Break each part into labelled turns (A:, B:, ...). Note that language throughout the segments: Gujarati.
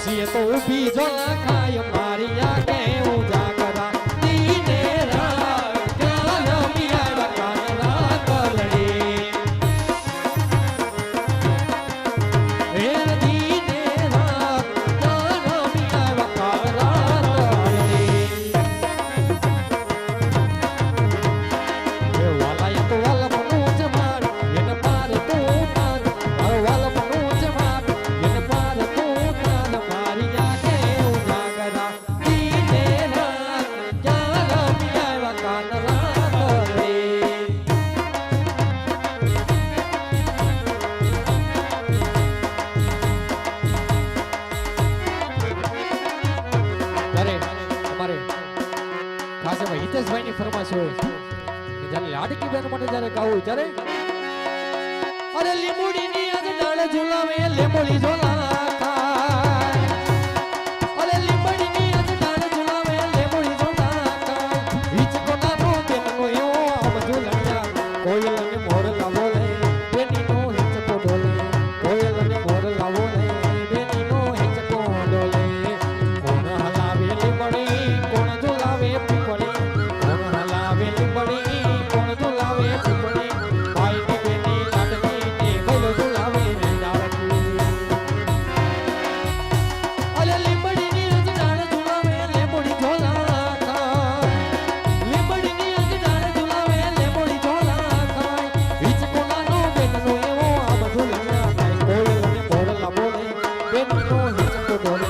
A: ડોસી તો ઊભી જો કાયમ મારી આ જગદીશભાઈની ફરમાશ હોય છે જ્યારે લાડકી બેન માટે જ્યારે ગાવું ત્યારે અરે લીમુડીની અંદર ઝુલાવે લીમુડી ઝોલા ઢોલ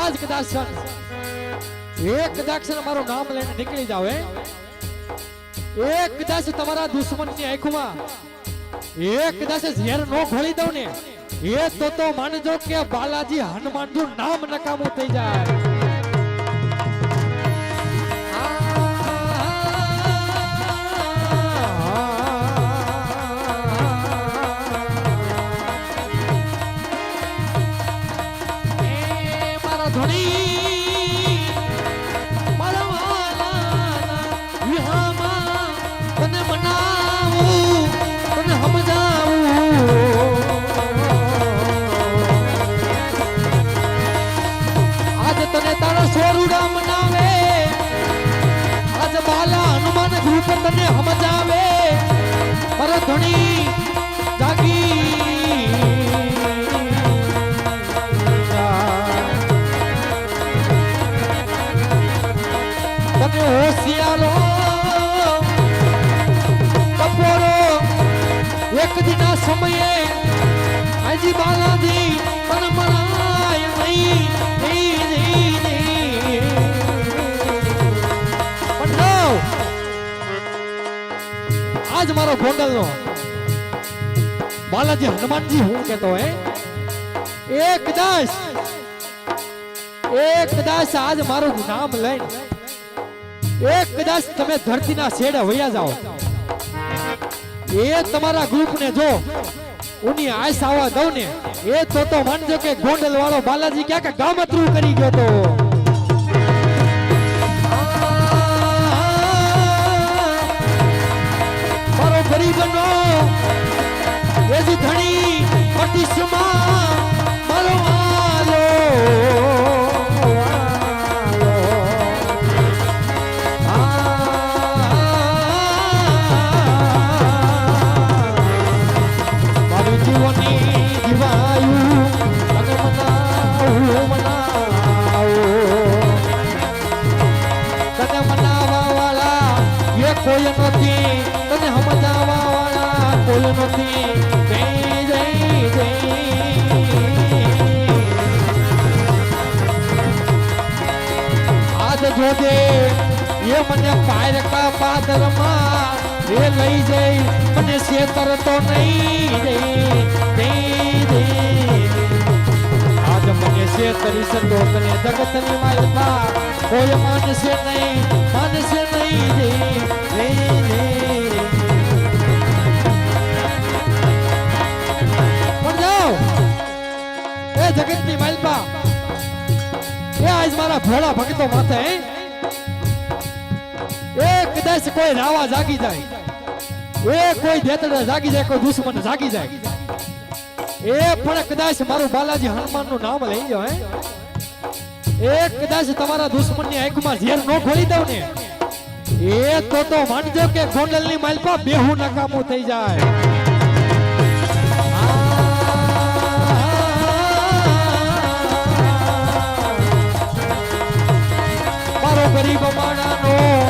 A: આજ કદાચ એ કદાચ મારું નામ લઈને નીકળી જાવ એક કદાચ તમારા દુશ્મનની આંખમાં. એક કદાચ ઝેર નો ખોલી દઉં ને. એ તો તો માનજો કે બાલાજી હનુમાનનું નામ નકામું થઈ જાય. સમજાવે અરે ધણી, જાગી. તમે હોશિયારો બપોરો એક દિના સમયે હજી બાલાજી તન મનાય નહીં. આજ મારો ગોંડલનો. બાલાજી હનુમાનજી, હું કેતો હે એ કદાચ એ કદાચ આજ મારું નામ લઈને એ કદાચ તમે ધરતીના છેડે વયા જાઓ. એ તમારા ગ્રુપને જો, ઉની આશ આવવા દઉં ને, એ તો તો માનજો કે ગોંડલ વાળો બાલાજી ક્યાંક ગામતરું કરી ગયો તો. મારો ગરીબનો એજી ધણી પટીશમાં મારો એ કોઈ નથી. જોજે એ મને પારકા પાદરમાં એ લઈ જઈ મને શેતર તો નહીં રે દે દે આજ મને શેતરી સંતો તને જગતની માલપા કોઈ માનશે નહીં માનશે નહીં રે જગતની માલપા એ આજ મારા ભોળા ભક્તો માથે? એ કદાચ કોઈ રાવા જાગી જાય. એ કોઈ દેતડા જાગી જાય, કોઈ દુશ્મન જાગી જાય. એ પણ કદાચ મારું બાલાજી હનુમાનનું નામ લઈ હે? એ કદાચ તમારા દુશ્મનની આંખમાં ઝેર નો ખોલી દઉં ને. એ તો તો માનજો કે ગોંડલની માલપા બેહુ નકામું થઈ જાય. ગરીબ માણાનો